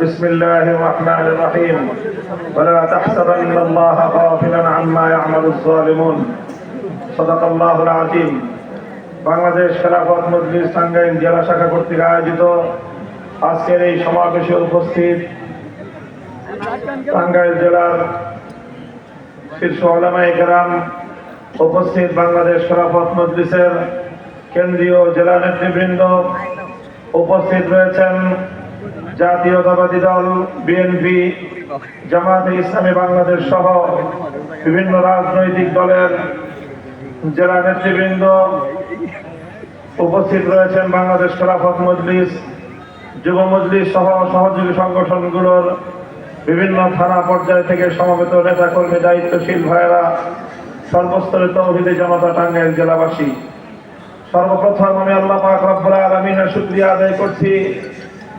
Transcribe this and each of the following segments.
بسم الله الرحمن الرحيم ولا تحسبن الله غافلا عما يعمل الظالمون صدق الله العظيم বাংলাদেশ খেলাফত মজলিস টাঙ্গাইল জেলা শাখা কর্তৃক আয়োজিত আজকের এই সমাবেশে উপস্থিত টাঙ্গাইল জেলার শীর্ষ ওলামাই গ্রাম উপস্থিত বাংলাদেশ খেলাফত মজলিসের কেন্দ্রীয় জেলা নেতৃবৃন্দ উপস্থিত রয়েছেন জাতীয়তাবাদী দল, বিএনপি জামাতে ইসলামী বাংলাদেশ সহ বিভিন্ন রাজনৈতিক দলের জেলা নেতৃবৃন্দ উপস্থিত রয়েছেন বাংলাদেশ খেলাফত মজলিস, যুব মজলিস সহ সহযোগী সংগঠনগুলোর বিভিন্ন থানা পর্যায় থেকে সমবেত নেতাকর্মী, দায়িত্বশীল ভাইয়েরা সর্বস্তরে তৌহিদে জনতা টাঙ্গাইল জেলাবাসী। সর্বপ্রথম আমি আল্লাহ পাক রব্বুল আলমিনের শুক্রিয়া আদায় করছি।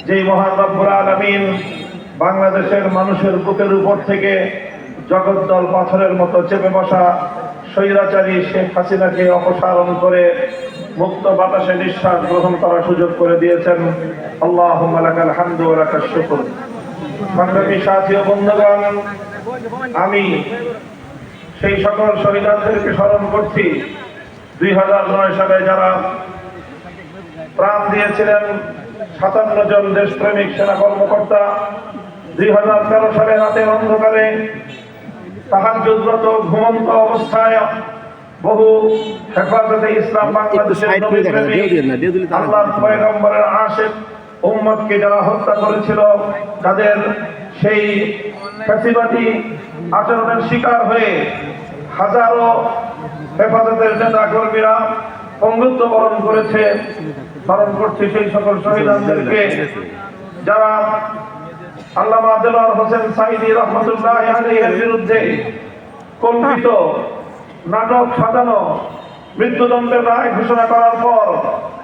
যেই মহান রব্বুল আলমিন বাংলাদেশের মানুষের বুকের উপর থেকে জগদ্দল পাথরের মতো চেপে বসা স্বৈরাচারী শেখ হাসিনাকে অপসারণ করে মুক্ত বাতাসে নিঃশ্বাস গ্রহণ করার সুযোগ করে দিয়েছেন। আল্লাহ আমি সেই সকল শহীদদেরকে স্মরণ করছি। দুই হাজার নয় সালে যারা প্রাণ দিয়েছিলেন সাতান্ন জন দেশ দেশপ্রেমিক সেনা কর্মকর্তা দুই হাজার তেরো সালে রাতের অন্ধকারে তাহাজুদ্রত ঘুমন্ত অবস্থায় বহু হেফাজতে ইসলাম বাংলাদেশের পয়গম্বরের আশেক উম্মতকে যারা হত্যা করেছিল তাদের সেই ফ্যাসিবাদী আচরণের শিকার হয়ে হাজারো হেফাজতের নেতা কর্মীরা পঙ্গুত্ব বরণ করেছে। স্মরণ করছি সেই সকল শহীদদেরকে যারা আল্লামা আব্দুল্লাহ হোসেন সাইদি রহমতুল্লাহ আলাইহির বিরুদ্ধে কল্পিত নাটক সাজানো মৃত্যুদণ্ডের রায় ঘোষণা করার পর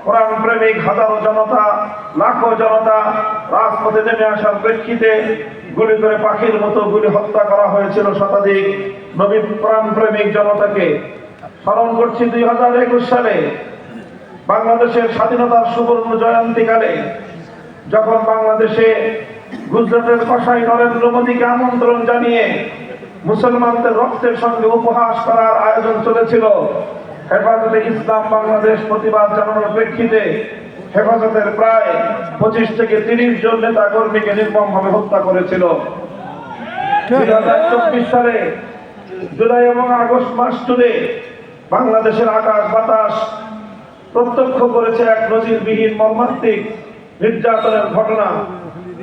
কোরআন প্রেমিক হাজারো জনতা, লাখো জনতা রাজপথে নেমে আসার প্রেক্ষিতে গুলি করে পাখির মতো গুলি হত্যা করা হয়েছিল শতাধিক। নবী কোরআন প্রেমিক জনতাকে স্মরণ করছি দুই হাজার একুশ সালে বাংলাদেশের স্বাধীনতার সুবর্ণ জয়ন্তীকালে যখন বাংলাদেশে গুজরাটের কসাই নরেন্দ্র মোদীকে আমন্ত্রণ জানিয়ে মুসলমানদের রক্তের সঙ্গে উপহাস করার আয়োজন চলেছিল হেফাজতে ইসলাম বাংলাদেশ প্রতিবাদ জানানোর প্রেক্ষিতে হেফাজতের প্রায় পঁচিশ থেকে তিরিশ জন নেতা কর্মীকে নির্মমভাবে হত্যা করেছিল। চব্বিশ সালে জুলাই এবং আগস্ট মাস জুড়ে বাংলাদেশের আকাশ বাতাস প্রত্যক্ষ করেছে এক নজিরবিহীন মর্মান্তিক নির্যাতনের ঘটনা।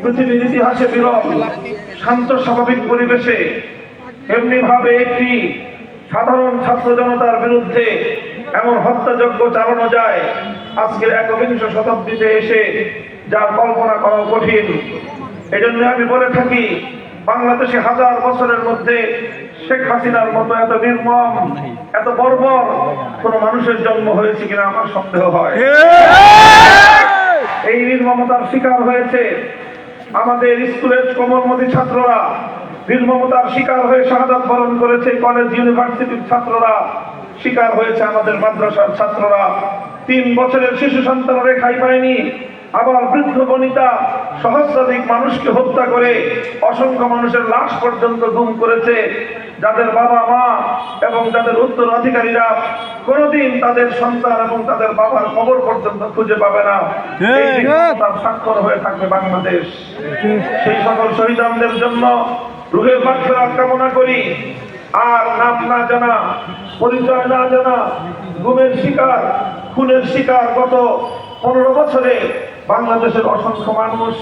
পৃথিবীর ইতিহাসে বিরল, শান্ত, স্বাভাবিক পরিবেশে এমনি ভাবে একটি সাধারণ ছাত্র জনতার বিরুদ্ধে এমন হত্যাযজ্ঞ চালানো যায়। আজকের একবিংশ শতাব্দীতে এসে যার কল্পনা করা কঠিন। এজন্য আমি বলে থাকি, বাংলাদেশে হাজার বছরের মধ্যে শেখ হাসিনার মতো এত নির্মম এত বর্বর কোন মানুষের জন্ম হয়েছে কিনা আমার সন্দেহ হয়। এই নির্মমতার শিকার হয়েছে আমাদের স্কুলের কোমলমতি ছাত্ররা। নির্মমতার শিকার হয়ে শাহাদাত বরণ করেছে কলেজ ইউনিভার্সিটির ছাত্ররা। শিকার হয়েছে আমাদের মাদ্রাসার ছাত্ররা। তিন বছরের শিশু সন্তান রেখাই পায়নি। আবার বৃদ্ধ বনিতা সহস্রাধিক মানুষকে হত্যা করে অসংখ্য মানুষের লাশ পর্যন্ত গুম করেছে। যাদের বাবা মা এবং যাদের উত্তরাধিকারীরা কোনোদিন তাদের সন্তান এবং তাদের বাবার খবর পর্যন্ত খুঁজে পাবে না। এই নির্মমতার স্বাক্ষর হয়ে থাকবে বাংলাদেশ। সেই সকল শহীদানদের জন্য রুহে মাগফিরাত কামনা করি। আর নাম না জানা পরিচয় না জানা গুমের শিকার খুনের শিকার গত পনেরো বছরে বাংলাদেশের অসংখ্য মানুষ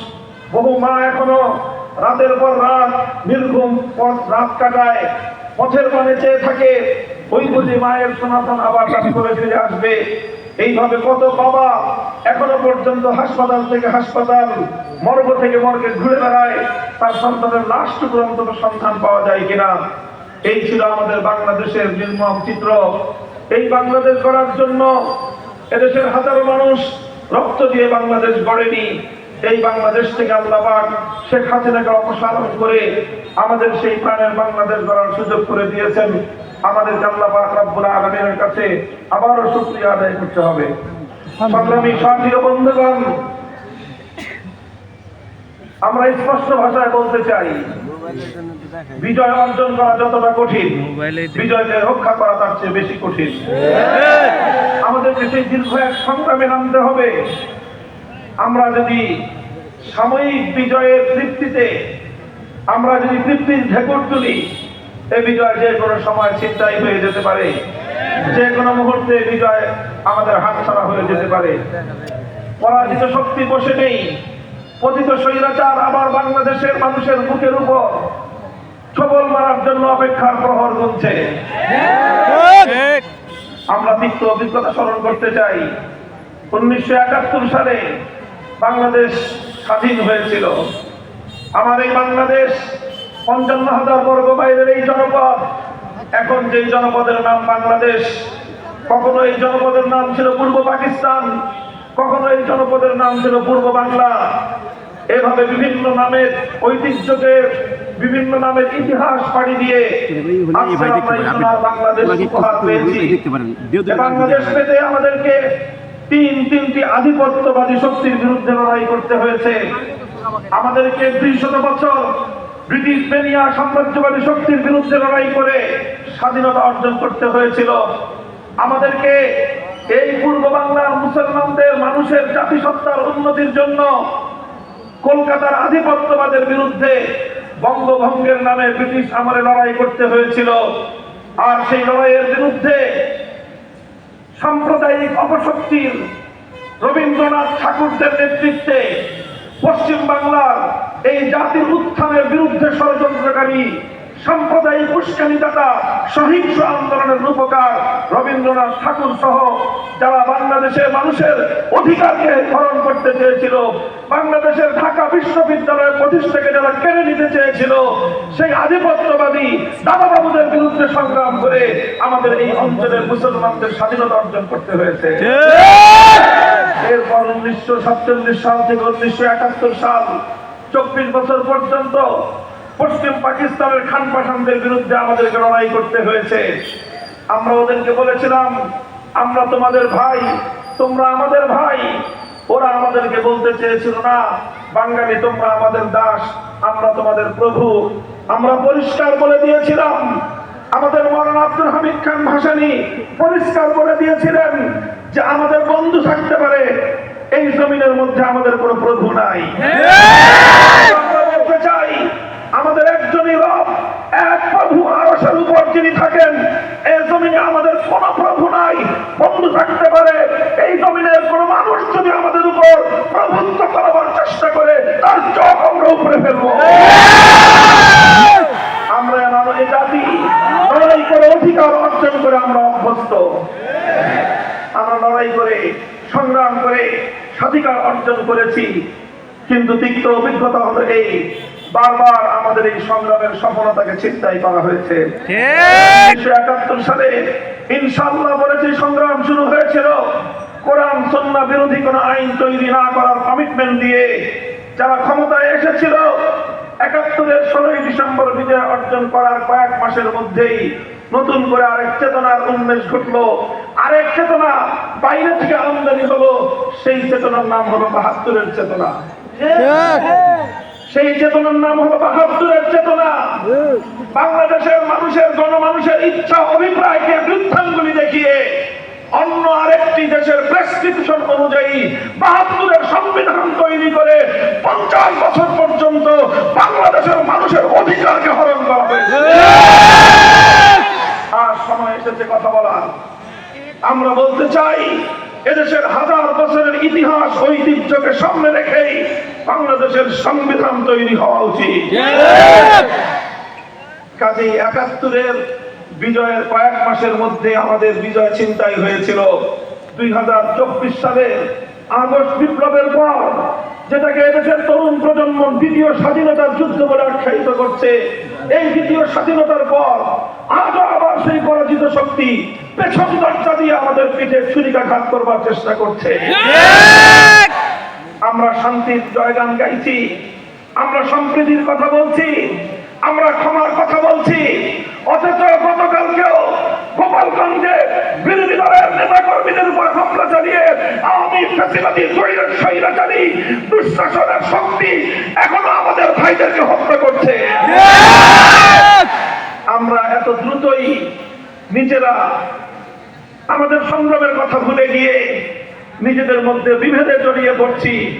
বহু মা এখনও রাতের পর রাত নির্ঘুম পথ রাত কাটায়। পথের মানে চেয়ে থাকে। ওই বুঝি মায়ের সনাতন আবার তার করে ফিরে আসবে। এইভাবে কত বাবা এখনও পর্যন্ত হাসপাতাল থেকে হাসপাতাল, মর্গ থেকে মর্গে ঘুরে বেড়ায়। তার সন্তানের লাশটুকু অন্তত সন্ধান পাওয়া যায় কিনা? এই ছিল আমাদের বাংলাদেশের নির্মম চিত্র। এই বাংলাদেশ গড়ার জন্য এদেশের হাজারো মানুষ রক্ত দিয়ে বাংলাদেশ গড়েনি। এই বাংলাদেশ থেকে আল্লাহবাক শেখ হাসিনাকে অপসারণ করে আমাদের সেই প্রাণের বাংলাদেশ গড়ার সুযোগ করে দিয়েছেন। আমাদের আল্লাহবাক রব্বুল আলমের কাছে আবারও শুক্রিয়া আদায় করতে হবে। সংগ্রামী সাথী বন্ধুগণ, আমরা স্পষ্ট ভাষায় বলতে চাই, বিজয় অর্জন করা যতটা কঠিন, বিজয়কে রক্ষা করা তার চেয়ে বেশি কঠিন। আমাদেরকে সেই দীর্ঘ এক সংগ্রামে নামতে হবে। আমরা যদি সাময়িক বিজয়ের তৃপ্তিতে আমরা যদি তৃপ্তির ঢেকুর তুলি, এই বিজয় যে কোনো সময় চিন্তাই হয়ে যেতে পারে। যে কোনো মুহূর্তে বিজয় আমাদের হাতছাড়া হয়ে যেতে পারে। পরাজিত শক্তি বসে নেই। পতিত স্বৈরাচার আবার বাংলাদেশের মানুষের মুখের উপর ছবল মারার জন্য অপেক্ষার প্রহর গুনছে। আমরা তিক্ত অভিজ্ঞতা স্মরণ করতে চাই। উনিশশো একাত্তর সালে বাংলাদেশ স্বাধীন হয়েছিল। আমার এই বাংলাদেশ পঞ্চান্ন হাজার বর্গ বাইরের এই জনপদ। এখন যে জনপদের নাম বাংলাদেশ, কখনো এই জনপদের নাম ছিল পূর্ব পাকিস্তান, কখনো এই জনপদের নাম ছিল পূর্ব বাংলা। এভাবে বিভিন্ন নামের ঐতিহ্যকে বিভিন্ন নামের ইতিহাস পাড়ি দিয়ে বাংলাদেশ পেতে আমাদেরকে তিন তিনটি আধিপত্যবাদী শক্তির বিরুদ্ধে লড়াই করতে হয়েছে। আমাদেরকে দুই শত বছর ব্রিটিশ বেনিয়া সাম্রাজ্যবাদী শক্তির বিরুদ্ধে লড়াই করে স্বাধীনতা অর্জন করতে হয়েছিল। আমাদেরকে এই পূর্ব বাংলার মুসলমানদের মানুষের জাতিসত্তার উন্নতির জন্য কলকাতার আধিপত্যবাদের বিরুদ্ধে বঙ্গভঙ্গের নামে ব্রিটিশ আমলে লড়াই করতে হয়েছিল। আর সেই লড়াইয়ের বিরুদ্ধে সাম্প্রদায়িক অপশক্তির রবীন্দ্রনাথ ঠাকুরদের নেতৃত্বে পশ্চিম বাংলার এই জাতির উত্থানের বিরুদ্ধে ষড়যন্ত্রকারী, সাম্প্রদায়িক উস্কানিদাতা, সহিংস আন্দোলনের রূপকার রবীন্দ্রনাথ ঠাকুর সহ যারা বাংলাদেশের মানুষের অধিকারকে হরণ করতে চেয়েছিল, বাংলাদেশের ঢাকা বিশ্ববিদ্যালয়ের প্রতিষ্ঠাকে যারা কেড়ে নিতে চেয়েছিল, সেই আধিপত্যবাদী দাদাবাবুদের বিরুদ্ধে সংগ্রাম করে আমাদের এই অঞ্চলের মুসলমানদের স্বাধীনতা অর্জন করতে হয়েছে। এরপর উনিশশো সাতচল্লিশ সাল থেকে উনিশশো একাত্তর সাল চব্বিশ বছর পর্যন্ত পশ্চিম পাকিস্তানের খান পাঠানদের বিরুদ্ধে আমাদেরকে লড়াই করতে হয়েছে। আমরা ওদেরকে বলেছিলাম, আমরা তোমাদের ভাই, তোমরা আমাদের ভাই। ওরা আমাদেরকে বলতে চেয়েছিল, না, বাঙালি, তোমরা আমাদের দাস, আমরা তোমাদের প্রভু। আমরা পরিষ্কার বলে দিয়েছিলাম আমাদের মৌলানা আব্দুল হামিদ খান ভাসানী পরিষ্কার বলে দিয়েছিলেন যে আমাদের বন্ধু থাকতে পারে, এই জমিনের মধ্যে আমাদের কোনো প্রভু নাই। আমাদের একজনই রব, এক প্রভু আরসের উপর যিনি থাকেন এই জমিনে আমাদের কোন প্রভু নাই, বন্ধু থাকতে পারে, এই জমিনের কোন মানুষ যদি আমাদের উপর প্রভুত্ব করাবার চেষ্টা করে, তার চোখ আমরা উপরে ফেলব। আমরা জাতি করে অধিকার অর্জন করে আমরা অভ্যস্ত। আমরা লড়াই করে সংগ্রাম করে স্বাধিকার অর্জন করেছি। কিন্তু তিক্ত অভিজ্ঞতা হলো এই বারবার আমাদের এই সংগ্রামের সফলতাকে চিন্তাই করা হয়েছে। উনিশশো একাত্তর সালে ইনশাল্লাহ বলেছে সংগ্রাম শুরু হয়েছিল কোরআন সন্না বিরোধী কোনো আইন তৈরি না করার কমিটমেন্ট দিয়ে যারা ক্ষমতায় এসেছিল একাত্তরের ষোলোই ডিসেম্বর বিজয় অর্জন করার কয়েক মাসের মধ্যেই নতুন করে আরেক চেতনার উন্মেষ ঘটলো। আরেক চেতনা বাইরে থেকে আমদানি হলো। সেই চেতনার নাম হলো বাহাত্তরের চেতনা। সেই চেতনার নাম হলো বাহাত্তরের চেতনা। বাংলাদেশের মানুষের গণমানুষের ইচ্ছা, অভিপ্রায়কে বৃদ্ধাঙ্গুলি দেখিয়ে অন্য আরেকটি দেশের প্রেসক্রিপশন অনুযায়ী বাহাত্তরের সংবিধান তৈরি করে পঞ্চাশ বছর পর্যন্ত বাংলাদেশের মানুষের অধিকারকে হরণ করা হয়েছে। সময় এসেছে কথা বলার। আমরা বলতে চাই, এদেশের হাজার বছরের ইতিহাস, ঐতিহ্যকে সামনে রেখেই বাংলাদেশের সংবিধান তৈরি হওয়া উচিত। কাজেই একাত্তরের বিজয়ের কয়েক মাসের মধ্যে আমাদের বিজয় চিন্তাই হয়েছিল। দুই হাজার চব্বিশ সালে আগস্ট বিপ্লবের পর যেটাকে এদেশের তরুণ প্রজন্ম দ্বিতীয় স্বাধীনতার যুদ্ধ বলে আখ্যায়িত করছে, এই দ্বিতীয় স্বাধীনতার পর আজও আবার সেই পরাজিত শক্তি পেছন দরজা দিয়ে আমাদের পিঠে ছুরিকাঘাত করবার চেষ্টা করছে। আমরা শান্তির জয়গান গাইছি, আমরা সম্প্রীতির কথা বলছি, আমরা ক্ষমার কথা বলছি, অথচ গতকালকেও গোপালগঞ্জে বিরোধী দলের নেতা কর্মীদের উপর হামলা চালিয়ে আওয়ামী ফ্যাসিবাদী শৈর- স্বৈরাচারী দুঃশাসনের শক্তি এখনও আমাদের ভাইদেরকে হত্যা করছে। আমরা এত দ্রুতই নিজেরা আমাদের সংগ্রামের কথা ভুলে গিয়ে নিজেদের মধ্যে বিভেদে জড়িয়ে পড়ছি।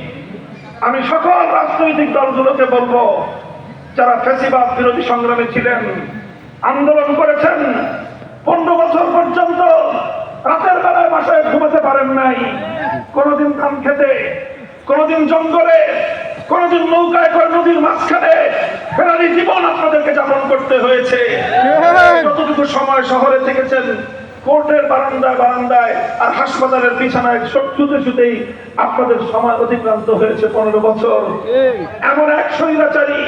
আমি সকল রাজনৈতিক দলগুলোকে বলব, যারা ফ্যাসিবাদ বিরোধী সংগ্রামে ছিলেন, আন্দোলন করেছেন পনেরো বছর পর্যন্ত রাতের বেলায় বাসায় ঘুমাতে পারেন নাই। কোনোদিন ধান খেতে কোনোদিন জঙ্গলে কোনোদিন নৌকায় করে নদীর মাঝখানে ফেরারি জীবন আপনাদেরকে যাপন করতে হয়েছে। যতটুকু সময় শহরে থেকেছেন কোর্টের বারান্দায় বারান্দায় আর হাসপাতালের বিছানায় সব শুতে শুতেই আপনাদের সময় অতিক্রান্ত হয়েছে পনেরো বছর। এমন এক স্বৈরাচারী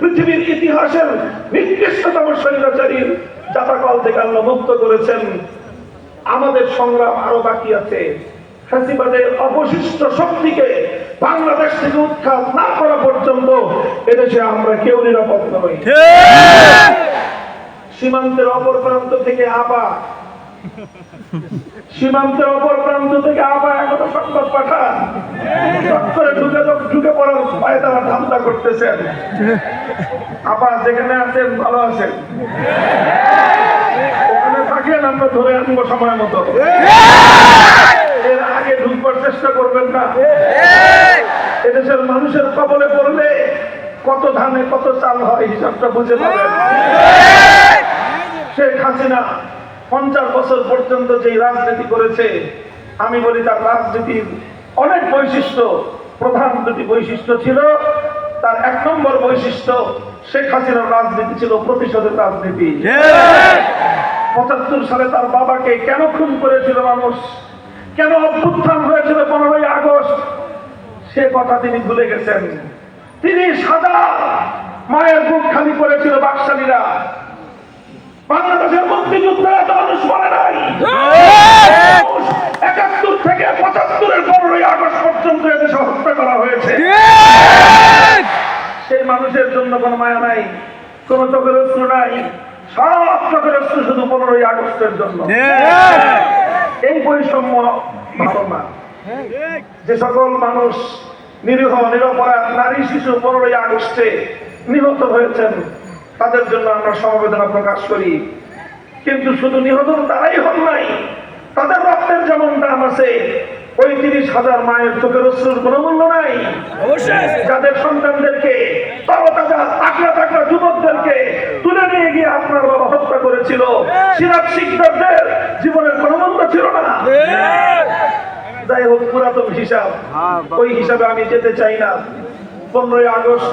পৃথিবীর ইতিহাসের নিকৃষ্টতম স্বৈরাচারীর জাতাকল থেকে আল্লাহ মুক্ত করেছেন। আমাদের সংগ্রাম আরও বাকি আছে। ফ্যাসিবাদের অবশিষ্ট শক্তিকে বাংলাদেশ থেকে উৎখাত না করা পর্যন্ত এদেশে আমরা কেউ নিরাপদ নই। সীমান্তের অপর প্রান্ত থেকে আবা সীমান্তের অপর প্রান্ত থেকে আবার এখনও সংবাদ পাঠান। ঢুকে ঢুকে পড়ার ভয়ে তারা ধান্দা করতেছেন আপা যেখানে আছেন, ভালো আছেন? ওখানে থাকেন, আমরা ধরে আনব সময় মতো। এর আগে ঢুকবার চেষ্টা করবেন না। এদেশের মানুষের কবলে পড়লে কত ধানে কত চাল হয়, হিসাবটা বুঝে পাবেন। শেখ হাসিনা পঞ্চাশ বছর পর্যন্ত যে রাজনীতি করেছে আমি বলি তার রাজনীতির অনেক বৈশিষ্ট্য প্রধান দুটি বৈশিষ্ট্য ছিল তার এক নম্বর বৈশিষ্ট্য শেখ হাসিনার রাজনীতি ছিল প্রতিশোধের রাজনীতি। পঁচাত্তর সালে তার বাবাকে কেন খুন করেছিল মানুষ? কেন অভ্যুত্থান হয়েছিল পনেরোই আগস্ট? সে কথা তিনি ভুলে গেছেন। তিনি সাদা মায়ের বুক খালি করেছিল বাকশালীরা। বাংলাদেশের মুক্তিযুদ্ধ এত মানুষ মনে নাই। একাত্তর থেকে পঁচাত্তরের পনেরোই আগস্ট পর্যন্ত এদেশে হত্যা করা হয়েছে। সেই মানুষের জন্য কোনো মায়া নাই কোনো চোখের অস্ত্র নাই সব চোখের অস্ত্র শুধু পনেরোই আগস্টের জন্য। এই বৈষম্য ভালো না যে সকল মানুষ নিরীহ নিরপরাধ নারী শিশু পনেরোই আগস্টে নিহত হয়েছেন তাদের জন্য আমরা সমবেদনা প্রকাশ করি। কিন্তু শুধু নিহত তারাই হন নাই তাদের রক্তের যেমন দাম আছে ওই তিরিশ হাজার মায়ের চোখের অশ্রুর কোনো মূল্য নাই। যাদের সন্তানদেরকে টাকরা টাকরা যুবকদেরকে তুলে নিয়ে গিয়ে আপনার বাবা হত্যা করেছিল সিরাজ শিকদারদের জীবনের কোনো মূল্য ছিল না। যাই হোক পুরাতন হিসাব ওই হিসাবে আমি যেতে চাই না। পনেরোই আগস্ট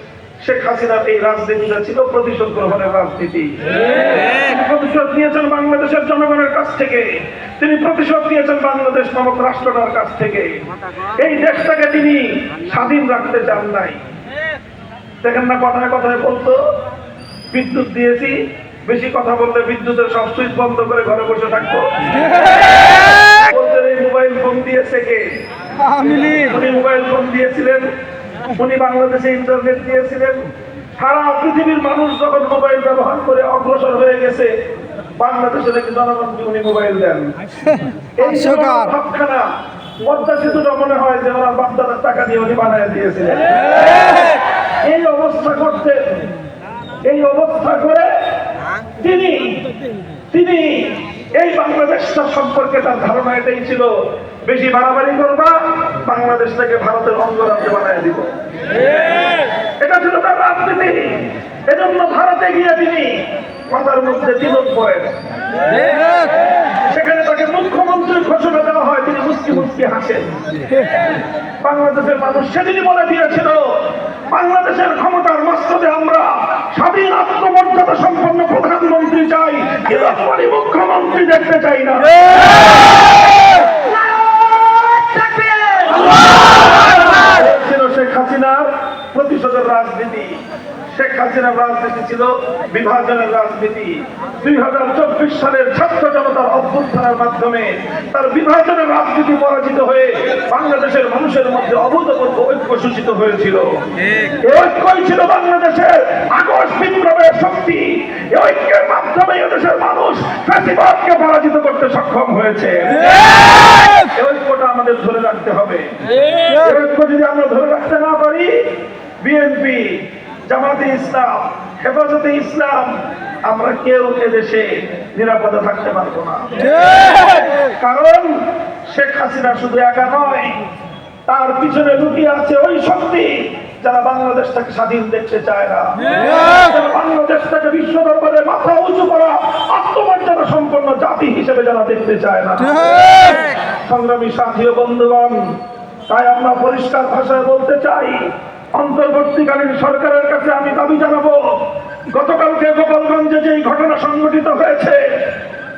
শেখ হাসিনার এই রাজনীতিটা ছিল প্রতিশোধ গ্রহণের রাজনীতি। প্রতিশোধ নিয়েছেন বাংলাদেশের জনগণের কাছ থেকে। তিনি প্রতিশোধ নিয়েছেন বাংলাদেশ নামক রাষ্ট্রটার কাছ থেকে। এই দেশটাকে তিনি স্বাধীন রাখতে চান নাই। দেখেন না কথায় কথায় বলতো বিদ্যুৎ দিয়েছি বেশি কথা বললে বিদ্যুতের সব সুইচ বন্ধ করে ঘরে বসে থাকতো। বলতেন এই মোবাইল ফোন দিয়েছে কে? মোবাইল ফোন দিয়েছিলেন উনি বাংলাদেশে ইন্টারনেট দিয়েছিলেন। সারা পৃথিবীর মানুষ যখন মোবাইল ব্যবহার করে অগ্রসর হয়ে গেছে বাংলাদেশের একটি জনগণকে উনি মোবাইল দেন। এই যে ভাবখানা পদ্মা সেতুটা মনে হয় যে ওনার বাপদাদার টাকা দিয়ে উনি বানায় দিয়েছিলেন। এই অবস্থা করতেন এই অবস্থা করে তিনি তিনি এই বাংলাদেশটা সম্পর্কে তার ধারণা এটাই ছিল বেশি বাড়াবাড়ি করবা বাংলাদেশটাকে ভারতের অঙ্গরাজ্য বানায় দিব। এটা ছিল তার রাজনীতি। এজন্য ভারতে গিয়ে তিনি মাথার মধ্যে তিলক পড়েন সেখানে তাকে মুখ্যমন্ত্রী ঘোষণা দেওয়া হয়, তিনি মুসকি মুসকি হাসেন। বাংলাদেশের মানুষ সেদিনই বলে দিয়েছিল, বাংলাদেশের ক্ষমতার মস্তদে আমরা স্বাধীন আত্মমর্যাদা সম্পন্ন প্রধানমন্ত্রী চাই মুখ্যমন্ত্রী দেখতে চাই না। শেখ হাসিনার রাজনীতি। শেখ হাসিনার রাজনীতি রাজনীতি। দুই হাজার চব্বিশ সালের জনতার অভ্যুত্থানের মাধ্যমে তার বিভাজনের রাজনীতি পরাজিত হয়ে বাংলাদেশের মানুষের মধ্যে অভূতপূর্ব ঐক্য সূচিত হয়েছিল। ঐক্যই ছিল বাংলাদেশের আগস্ট শক্তি। মাধ্যমে এদেশের মানুষ পরাজিত করতে সক্ষম হয়েছে। আমাদের ধরে রাখতে হবে। ঐক্য যদি আমরা ধরে রাখতে না পারি বিএনপি জামাতে ইসলাম হেফাজতে ইসলাম আমরা কেউ দেশে নিরাপদে থাকতে পারব না। কারণ শেখ হাসিনা শুধু একা নয় তার পিছনে লুকিয়ে আছে ওই শক্তি যারা বাংলাদেশটাকে স্বাধীন দেখতে চায় না বাংলাদেশটাকে বিশ্ব দরবারে মাথা উঁচু করা আত্মমর্যাদা সম্পন্ন জাতি হিসেবে যারা দেখতে চায় না। সংগ্রামী সাথী ও বন্ধুগণ তাই আমরা পরিষ্কার ভাষায় বলতে চাই অন্তর্বর্তীকালীন সরকারের কাছে আমি দাবি জানাব গতকালকে গোপালগঞ্জে যে ঘটনা সংঘটিত হয়েছে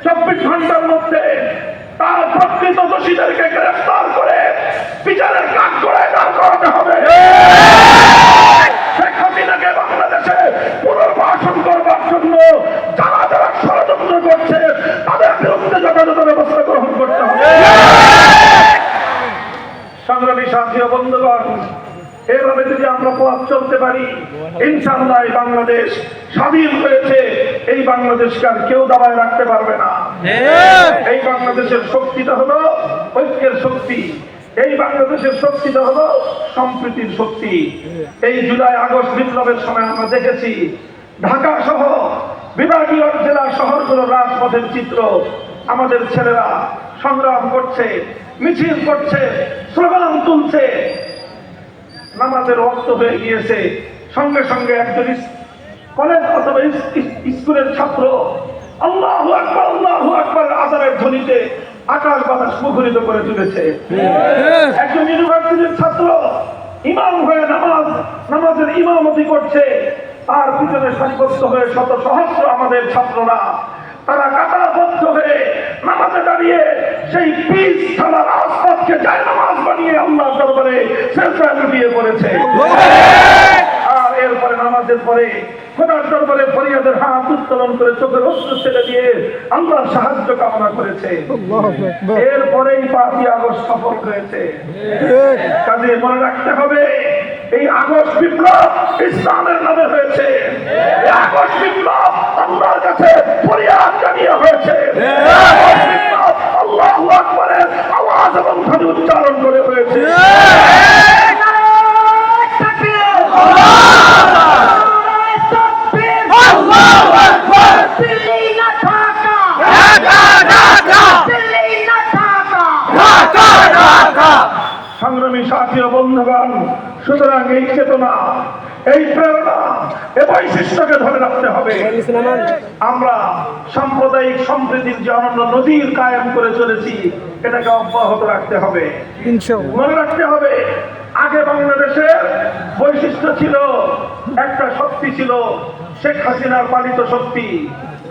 চব্বিশ ঘণ্টার মধ্যে তার প্রকৃত দোষীদেরকে গ্রেফতার করে বিচারের কাজ করে দাঁড় করাতে হবে। বাংলাদেশে পুনর্বাসন করবার জন্য যারা যারা ষড়যন্ত্র করছে তাদের বিরুদ্ধে যথাযথ ব্যবস্থা গ্রহণ করতে হবে। সংগ্রামী সাথী ও বন্ধুগণ এভাবে যদি আমরা পথ চলতে পারি ইনশাল্লাহ বাংলাদেশ স্বাধীন হয়েছে। এই বাংলাদেশকে আর কেউ দাবায় রাখতে পারবে না। এই বাংলাদেশের শক্তিটা হলো ঐক্যের শক্তি। এই বাংলাদেশের শক্তিটা হলো সম্প্রীতির শক্তি। এই জুলাই, আগস্ট বিপ্লবের সময় আমরা দেখেছি, ঢাকা সহ বিভাগীয় জেলা শহরগুলোর রাজপথের চিত্র আমাদের ছেলেরা সংগ্রাম করছে, মিছিল করছে, স্লোগান তুলছে। নামাজের রক্ত হয়ে গিয়েছে। সঙ্গে সঙ্গে একজন কলেজ অথবা স্কুলের ছাত্র, আল্লাহ আকবর আল্লাহ আকবর আজারের ধ্বনিতে আকাশ বাতাস মুখরিত করে তুলেছে। একজন ইউনিভার্সিটির ছাত্র ইমাম হয়ে নামাজ নামাজের ইমামতি করছে। তার পিছনে সারিবদ্ধ হয়ে শত সহস্র আমাদের ছাত্ররা। তারা কাতারবদ্ধ হয়ে নামাজে দাঁড়িয়ে সেই পিস থানার আশপাশকে যায় নামাজ বানিয়ে আল্লাহ দরবারে শেষরায় লুটিয়ে পড়েছে। নামাজের পরে খোদার দরবারে ফরিয়াদের হাত উত্তোলন করে চোখের অশ্রু ছেড়ে দিয়ে আল্লাহর সাহায্য কামনা করেছে। এরপরেই পাঁচই আগস্ট সফল হয়েছে। কাজে মনে রাখতে হবে এই আগস্ট বিপ্লব ইসলামের নামে হয়েছে। আগস্ট বিপ্লব আল্লাহর কাছে ফরিয়াদ জানিয়ে হয়েছে। আল্লাহ আকবরের আওয়াজ এবং ধ্বনি উচ্চারণ করে হয়েছে। সংগ্রামী সাথী বন্ধুগণ সুতরাং এই চেতনা এই প্রেরণা এ বৈশিষ্ট্যকে ধরে রাখতে হবে। আমরা সাম্প্রদায়িক সম্প্রীতির যে অনন্য নদীর কায়েম করে চলেছি এটাকে অব্যাহত রাখতে হবে। মনে রাখতে হবে আগে বাংলাদেশের বৈশিষ্ট্য ছিল একটা শক্তি ছিল শেখ হাসিনার পালিত শক্তি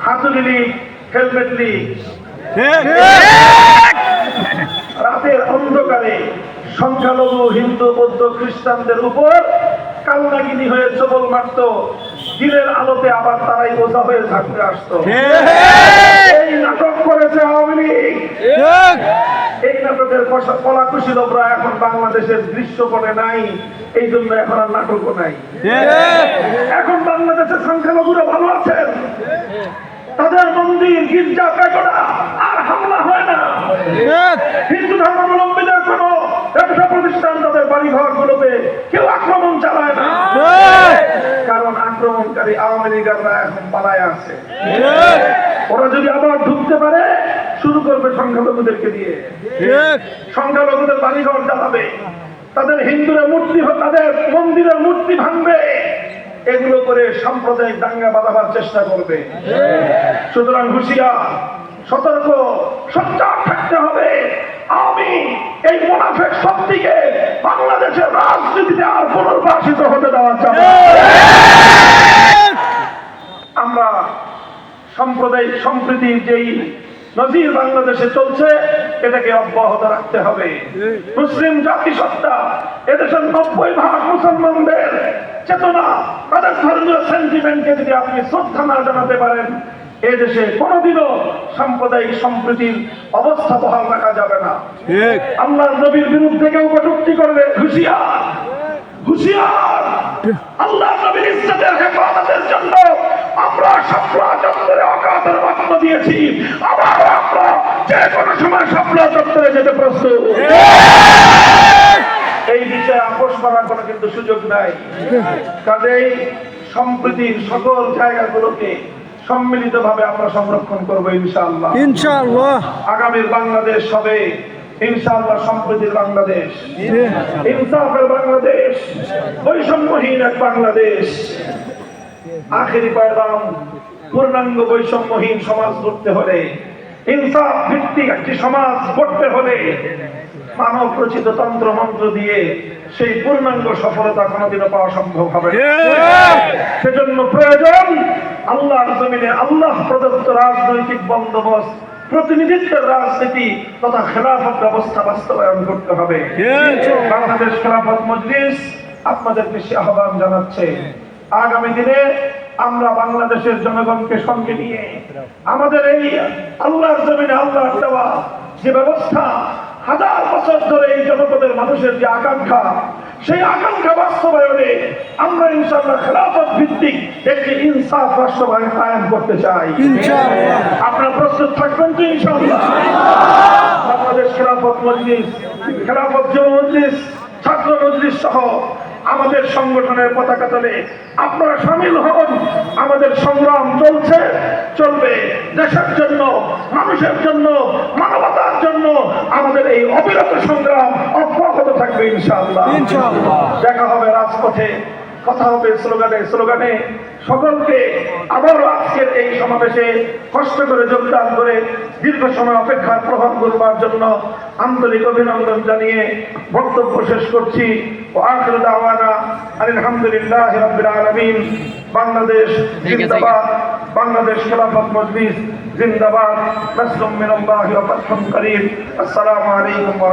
হাতুড়ি লীগ হেলমেট লীগ। রাতের অন্ধকারে সংখ্যালঘু হিন্দু বৌদ্ধ খ্রিস্টানদের উপর কালনাগিনী হয়ে চবল মারত দিনের আলোতে আবার তারাই বোঝা হয়ে থাকতে আসতো। এই নাটক করেছে আওয়ামী লীগ। এই নাটকের কলা এখন বাংলাদেশের দৃশ্যপটে নাই এই জন্য এখন আর নাটকও নাই। এখন বাংলাদেশের সংখ্যালঘুরা ভালো আছেন। তাদের মন্দির গির্জা পেগোড়া আর হামলা হয় না। হিন্দু ধর্মাবলম্বীদের কোন ব্যবসা প্রতিষ্ঠান তাদের বাড়ি ঘর গুলোতে কেউ আক্রমণ চালায় না। কারণ আক্রমণকারী আওয়ামী লীগাররা এখন পালায় আছে। ওরা যদি আবার ঢুকতে পারে শুরু করবে সংখ্যালঘুদেরকে দিয়ে। সংখ্যালঘুদের বাড়িঘর জ্বালাবে তাদের হিন্দুরা মূর্তি তাদের মন্দিরের মূর্তি ভাঙবে। এগুলো করে সাম্প্রদায়িক দাঙ্গা বাঁধাবার চেষ্টা করবে। সুতরাং হুঁশিয়ার সতর্ক সচ্চার থাকতে হবে আমি এই মুনাফেক শক্তিকে বাংলাদেশের রাজনীতিতে আর পুনর্বাসিত হতে দেওয়া না। আমরা সাম্প্রদায়িক সম্প্রীতির যেই নজির বাংলাদেশে চলছে, এটাকে অব্যাহত রাখতে হবে মুসলিম জাতিসত্তা এদেশের নব্বই ভাগ মুসলমানদের চেতনা, তাদের ধর্মীয় সেন্টিমেন্টকে যদি আপনি শ্রদ্ধা না জানাতে পারেন এদেশে কোনোদিনও সাম্প্রদায়িক সম্প্রীতির অবস্থা বহাল রাখা যাবে না। আল্লাহর নবীর বিরুদ্ধে কেউ কটুক্তি করবে হুশিয়ার হুশিয়ার। আল্লাহ নবীর ইজ্জতের হেফাজতের জন্য আমরা শাপলা চত্বরে অকাতর রক্ত দিয়েছি। আবার আমরা যে কোনো সময় শাপলা চত্বরে যেতে প্রস্তুত। এই বিষয়ে আপোষ করার কোনো কিন্তু সুযোগ নাই। কাজেই সম্প্রীতির সকল জায়গাগুলোকে সম্মিলিতভাবে আমরা সংরক্ষণ করব ইনশাআল্লাহ। ইনশাআল্লাহ। আগামীর বাংলাদেশ হবে ইনশাআল্লাহ সম্প্রীতির বাংলাদেশ। ইনসাফের বাংলাদেশ। বৈষম্যহীন এক বাংলাদেশ। আখেরি পয়গাম পূর্ণাঙ্গ বৈষম্যহীন সমাজ গড়তে হলে ইনসাফ ভিত্তিক একটি সমাজ গড়তে হলে মানব রচিত তন্ত্র মন্ত্র দিয়ে সেই পূর্ণাঙ্গ সফলতা কোনোদিনও পাওয়া সম্ভব হবে সেজন্য প্রয়োজন আল্লাহর জমিনে আল্লাহ প্রদত্ত রাজনৈতিক বন্দোবস্ত প্রতিনিধিত্বের রাজনীতি তথা খেলাফত ব্যবস্থা বাস্তবায়ন করতে হবে। বাংলাদেশ খেলাফত মজলিস আপনাদেরকে সে আহ্বান জানাচ্ছে। আগামী দিনে আমরা বাংলাদেশের জনগণকে সঙ্গে নিয়ে আমাদের এই আল্লাহর জমিনে আল্লাহর দেওয়া যে ব্যবস্থা হাজার বছর ধরে এই জনপদের মানুষের যে আকাঙ্ক্ষা সেই আকাঙ্ক্ষা বাস্তবায়নে আমরা ইনশাল্লাহ খেলাফত ভিত্তিক একটি ইনসাফ বাস্তবায়ন আয়ন করতে চাই। আপনার আপনারা প্রস্তুত থাকবেন তো ইনশাল্লাহ বাংলাদেশ খেলাফত মজলিস খেলাফত যুব মজলিস ছাত্র মজলিস সহ আমাদের সংগঠনের পতাকা তলে আপনারা সামিল হন। আমাদের সংগ্রাম চলছে চলবে দেশের জন্য মানুষের জন্য মানবতার জন্য। আমাদের এই অবিরত সংগ্রাম অব্যাহত থাকবে ইনশাআল্লাহ। দেখা হবে রাজপথে। কথা হবে স্লোগানে স্লোগানে সকলকে আবারও আজকের এই সমাবেশে কষ্ট করে যোগদান করে দীর্ঘ সময় অপেক্ষার প্রভাব করবার জন্য আন্তরিক অভিনন্দন জানিয়ে বক্তব্য শেষ করছি। ও আখির দাওয়ানা আলহামদুলিল্লাহ আলামিন। বাংলাদেশ জিন্দাবাদ, বাংলাদেশ খেলাফত মজলিস জিন্দাবাদ। নাসরুম মিনাল্লাহি করিম। আসসালামু আলাইকুম ওয়া